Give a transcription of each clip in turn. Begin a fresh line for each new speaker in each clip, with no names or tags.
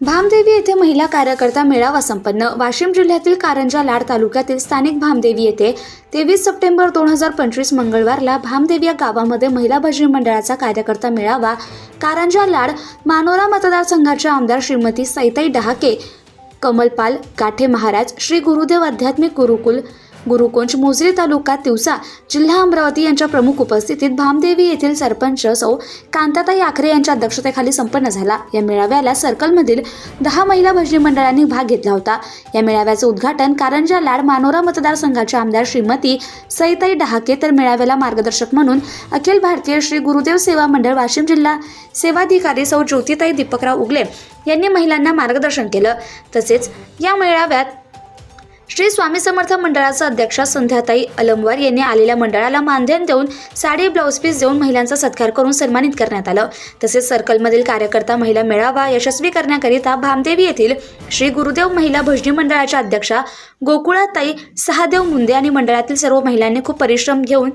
भामदेवी येथे महिला कार्यकर्ता मेळावा संपन्न. वाशिम जिल्ह्यातील कारंजा लाड तालुक्यातील स्थानिक भामदेवी येथे तेवीस सप्टेंबर दोन हजार पंचवीस मंगळवारला भामदेवी या गावामध्ये महिला भजनी मंडळाचा कार्यकर्ता मेळावा कारंजा लाड मानोरा मतदारसंघाच्या आमदार श्रीमती सैताई डहाके कमलपाल गाठे महाराज श्री गुरुदेव आध्यात्मिक गुरुकुल गुरुकुंज मोझरी तालुका तिवसा जिल्हा अमरावती यांच्या प्रमुख उपस्थितीत भामदेवी येथील सरपंच सौ कांताताई आखरे यांच्या अध्यक्षतेखाली संपन्न झाला. या मेळाव्याला सर्कलमधील दहा महिला भजनी मंडळांनी भाग घेतला होता. या मेळाव्याचं उद्घाटन कारंजा लाड मानोरा मतदारसंघाच्या आमदार श्रीमती सईताई डहाके तर मेळाव्याला मार्गदर्शक म्हणून अखिल भारतीय श्री गुरुदेव सेवा मंडळ वाशिम जिल्हा सेवाधिकारी सौ ज्योतिताई दीपकराव उगले यांनी महिलांना मार्गदर्शन केलं. तसेच या मेळाव्यात श्री स्वामी समर्थ मंडळाचा अध्यक्षा संध्याताई अलमवार यांनी आलेल्या मंडळाला मानधन देऊन साडी ब्लाऊज पीस देऊन महिलांचा सत्कार करून सन्मानित करण्यात आलं. तसेच सर्कलमधील कार्यकर्ता महिला मेळावा यशस्वी करण्याकरिता भामदेवी येथील श्री गुरुदेव महिला भजनी मंडळाच्या अध्यक्षा गोकुळाताई सहादेव मुंदे आणि मंडळातील सर्व महिलांनी खूप परिश्रम घेऊन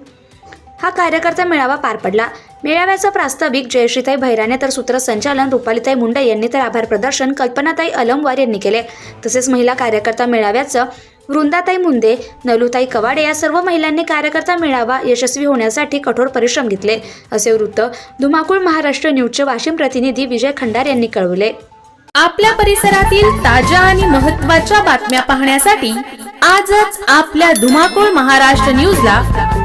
हा कार्यकर्ता मेळावा पार पडला. मेळाव्याचा प्रास्ताविक जयश्रीताई भैराने तर सूत्रसंचालन रुपालीताई मुंडे यांनी तर आभार प्रदर्शन कल्पनाताई अलमवार यांनी केले. तसेच महिला कार्यकर्ता मेळाव्याचं वृंदाताई मुंदे नलुताई कवाडे या सर्व महिलांनी कार्यकर्ता मेळावा यशस्वी होण्यासाठी कठोर परिश्रम घेतले असे वृत्त धुमाकूळ महाराष्ट्र न्यूजचे वाशिम प्रतिनिधी विजय खंडार यांनी कळवले.
आपल्या परिसरातील ताज्या आणि महत्त्वाच्या बातम्या पाहण्यासाठी आजच आपल्या धुमाकूळ महाराष्ट्र न्यूजला